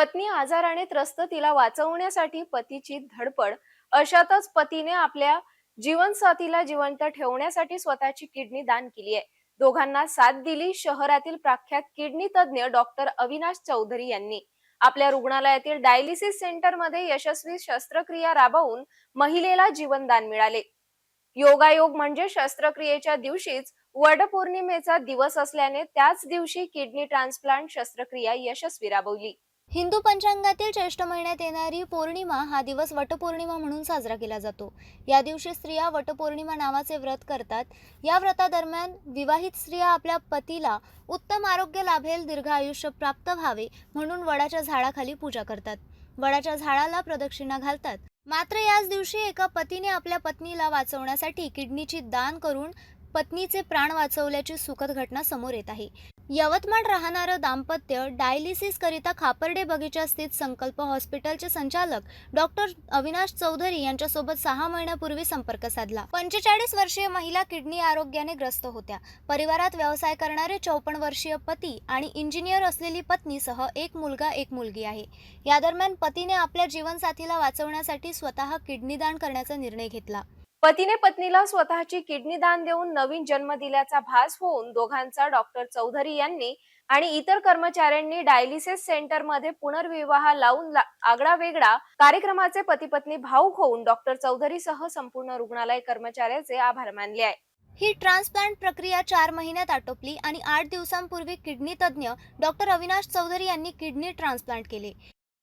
पत्नी आजाराने त्रस्त तिला वाचवण्यासाठी पतीची धडपड अशातच पतीने आपल्या जीवनसाथीला जिवंत ठेवण्यासाठी स्वतःची किडनी दान केली आहे. दोघांना साथ दिली शहरातील प्रख्यात किडनी तज्ज्ञ डॉक्टर अविनाश चौधरी यांनी. आपल्या रुग्णालयातील डायलिसिस सेंटरमध्ये यशस्वी शस्त्रक्रिया राबवून महिलेला जीवनदान मिळाले. योगायोग म्हणजे शस्त्रक्रियेच्या दिवशीच वडपौर्णिमेचा दिवस असल्याने त्याच दिवशी किडनी ट्रान्सप्लांट शस्त्रक्रिया यशस्वी राबवली. हिंदू पंचांगातील ज्येष्ठ महिन्यात येणारी पौर्णिमा हा दिवस वटपौर्णिमा म्हणून साजरा केला जातो. या दिवशी स्त्रिया वटपौर्णिमा नावाचे व्रत करतात. या व्रतादरम्यान विवाहित स्त्रिया आपल्या पतीला उत्तम आरोग्य लाभेल दीर्घ आयुष्य प्राप्त व्हावे म्हणून वडाच्या झाडाखाली पूजा करतात. वडाच्या झाडाला प्रदक्षिणा घालतात. मात्र याच दिवशी एका पतीने आपल्या पत्नीला वाचवण्यासाठी किडनीची दान करून पत्नीचे प्राण वाचवल्याची सुखद घटना समोर येत आहे. यवतमाळ राहणारं दाम्पत्य डायलिसिसकरिता खापर्डे बगीचा स्थित संकल्प हॉस्पिटलचे संचालक डॉक्टर अविनाश चौधरी यांच्यासोबत सहा महिन्यापूर्वी संपर्क साधला. पंचेचाळीस वर्षीय महिला किडनी आरोग्याने ग्रस्त होत्या. परिवारात व्यवसाय करणारे चौपन्न वर्षीय पती आणि इंजिनियर असलेली पत्नीसह एक मुलगा एक मुलगी आहे. या दरम्यान पतीने आपल्या जीवनसाथीला वाचवण्यासाठी स्वतः किडनी दान करण्याचा निर्णय घेतला. पतीने पत्नीला स्वतःची किडनी दान देऊन नवीन जन्म दिल्याचा भास होऊन दोघांचा डॉक्टर चौधरी यांनी आणि इतर कर्मचाऱ्यांनी डायलिसिस सेंटरमध्ये पुनर्विवाह लावून ला- आगळा वेगळा कार्यक्रमाचे पती पत्नी भाऊक होऊन डॉक्टर चौधरीसह संपूर्ण रुग्णालय कर्मचाऱ्याचे आभार मानले आहे. ही ट्रान्सप्लांट प्रक्रिया चार महिन्यात आटोपली आणि आठ दिवसांपूर्वी किडनी तज्ज्ञ डॉक्टर अविनाश चौधरी यांनी किडनी ट्रान्सप्लांट केले.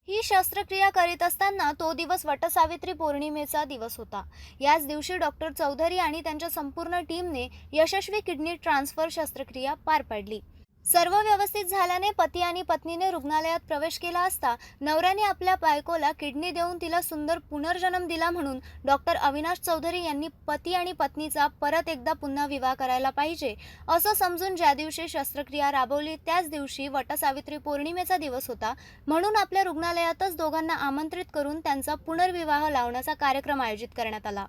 ही शस्त्रक्रिया करीत असताना तो दिवस वटसावित्री पौर्णिमेचा दिवस होता. याच दिवशी डॉक्टर चौधरी आणि त्यांच्या संपूर्ण टीमने यशस्वी किडनी ट्रान्सफर शस्त्रक्रिया पार पाडली. सर्व व्यवस्थित झाल्याने पती आणि पत्नीने रुग्णालयात प्रवेश केला असता नवऱ्याने आपल्या बायकोला किडनी देऊन तिला सुंदर पुनर्जन्म दिला म्हणून डॉक्टर अविनाश चौधरी यांनी पती आणि पत्नीचा परत एकदा पुन्हा विवाह करायला पाहिजे असं समजून ज्या दिवशी शस्त्रक्रिया राबवली त्याच दिवशी वटसावित्री पौर्णिमेचा दिवस होता. म्हणून आपल्या रुग्णालयातच दोघांना आमंत्रित करून त्यांचा पुनर्विवाह लावण्याचा कार्यक्रम आयोजित करण्यात आला.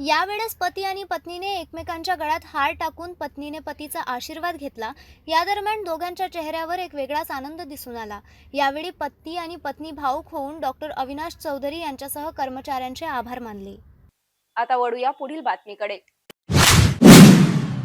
यावेळेस पती आणि पत्नीने एकमेकांच्या गळ्यात हार टाकून पत्नीने पतीचा आशीर्वाद घेतला. या दरम्यान दोघांच्या चेहऱ्यावर एक वेगळाच आनंद दिसून आला. यावेळी पती आणि पत्नी भाऊक होऊन डॉक्टर अविनाश चौधरी यांच्यासह कर्मचाऱ्यांचे आभार मानले. आता वळूया पुढील बातमीकडे.